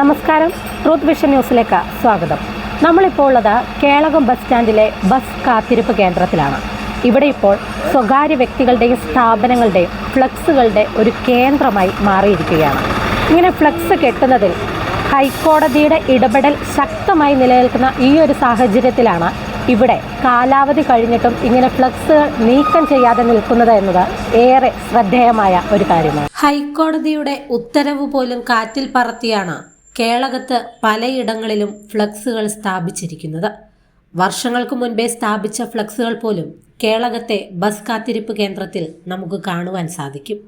നമസ്കാരം. Truth vision ന്യൂസിലേക്ക് സ്വാഗതം. നമ്മളിപ്പോൾ ഉള്ളത് കേളകം ബസ് സ്റ്റാൻഡിലെ ബസ് കാത്തിരിപ്പ് കേന്ദ്രത്തിലാണ്. ഇവിടെ ഇപ്പോൾ സ്വകാര്യ വ്യക്തികളുടെയും സ്ഥാപനങ്ങളുടെയും ഫ്ലക്സുകളുടെ ഒരു കേന്ദ്രമായി മാറിയിരിക്കുകയാണ്. ഇങ്ങനെ ഫ്ലക്സ് കെട്ടുന്നതിൽ ഹൈക്കോടതിയുടെ ഇടപെടൽ ശക്തമായി നിലനിൽക്കുന്ന ഈ ഒരു സാഹചര്യത്തിലാണ് ഇവിടെ കാലാവധി കഴിഞ്ഞിട്ടും ഇങ്ങനെ ഫ്ലക്സുകൾ നീക്കം ചെയ്യാതെ നിൽക്കുന്നത് എന്നത് ഏറെ ശ്രദ്ധേയമായ ഒരു കാര്യമാണ്. ഹൈക്കോടതിയുടെ ഉത്തരവ് പോലും കാറ്റിൽ പറത്തിയാണ് കേളകത്ത് പലയിടങ്ങളിലും ഫ്ലക്സുകൾ സ്ഥാപിച്ചിരിക്കുന്നത്. വർഷങ്ങൾക്ക് മുൻപേ സ്ഥാപിച്ച ഫ്ലക്സുകൾ പോലും കേളകത്തെ ബസ് കാത്തിരിപ്പ് കേന്ദ്രത്തിൽ നമുക്ക് കാണുവാൻ സാധിക്കും.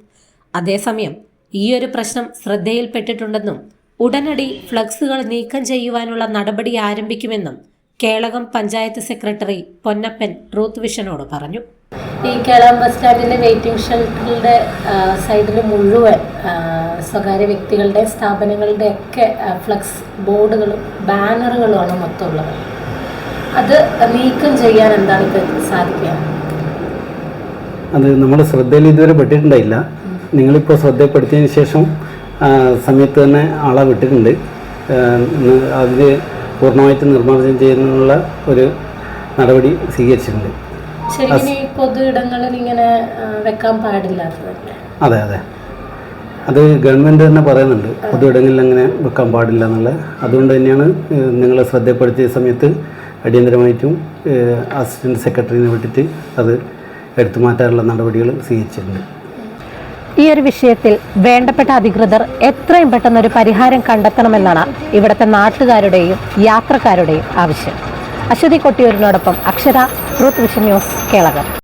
അതേസമയം ഈയൊരു പ്രശ്നം ശ്രദ്ധയിൽപ്പെട്ടിട്ടുണ്ടെന്നും ഉടനടി ഫ്ലക്സുകൾ നീക്കം ചെയ്യുവാനുള്ള നടപടി ആരംഭിക്കുമെന്നും കേളകം പഞ്ചായത്ത് സെക്രട്ടറി പൊന്നപ്പൻ ട്രൂത്ത് വിഷനോട് പറഞ്ഞു. ഈ കേരള ബസ് സ്റ്റാൻഡിലെ വെയിറ്റിംഗ് ഷെൽട്ടറിന്റെ സൈഡിൽ മുഴുവൻ സ്വകാര്യ വ്യക്തികളുടെ സ്ഥാപനങ്ങളുടെ ഒക്കെ ഫ്ലക്സ് ബോർഡുകളും ബാനറുകളുമാണ് മൊത്തമുള്ളത്. അത് നീക്കം ചെയ്യാൻ എന്താണ് ഇപ്പോൾ സാധിക്കുക? അത് നമ്മൾ ശ്രദ്ധയിൽ ഇതുവരെ പെട്ടിട്ടുണ്ടായില്ല. നിങ്ങളിപ്പോൾ ശ്രദ്ധപ്പെടുത്തിയതിന് ശേഷം സമയത്ത് തന്നെ ആളെ വിട്ടിട്ടുണ്ട്. അതിൽ പൂർണമായിട്ട് നിർമ്മാർജനം ചെയ്യുന്നതിനുള്ള ഒരു നടപടി സ്വീകരിച്ചിട്ടുണ്ട്. ശരിക്കും ഈ പൊതു ഇടങ്ങളിൽ ഇങ്ങനെ വെക്കാൻ അതെ അതെ. അത് ഗവൺമെന്റ് തന്നെ പറയുന്നുണ്ട്. പൊതു ഇടങ്ങളിൽ അങ്ങനെ വെക്കാൻ പാടില്ല എന്നുള്ളത് അതുകൊണ്ട് തന്നെയാണ് നിങ്ങളെ ശ്രദ്ധപ്പെടുത്തിയ സമയത്ത് അടിയന്തരമായിട്ടും അസിസ്റ്റന്റ് സെക്രട്ടറിനെ വിട്ടിട്ട് അത് എടുത്തു മാറ്റാനുള്ള നടപടികൾ സ്വീകരിച്ചിട്ടുണ്ട്. ഈ ഒരു വിഷയത്തിൽ വേണ്ടപ്പെട്ട അധികൃതർ എത്രയും പെട്ടെന്ന് ഒരു പരിഹാരം കണ്ടെത്തണമെന്നാണ് ഇവിടുത്തെ നാട്ടുകാരുടെയും യാത്രക്കാരുടെയും ആവശ്യം. അശ്വതി കൊട്ടിയൂരിനോടൊപ്പം അക്ഷര ട്രൂത്ത് വിഷൻ ന്യൂസ് കേളകം.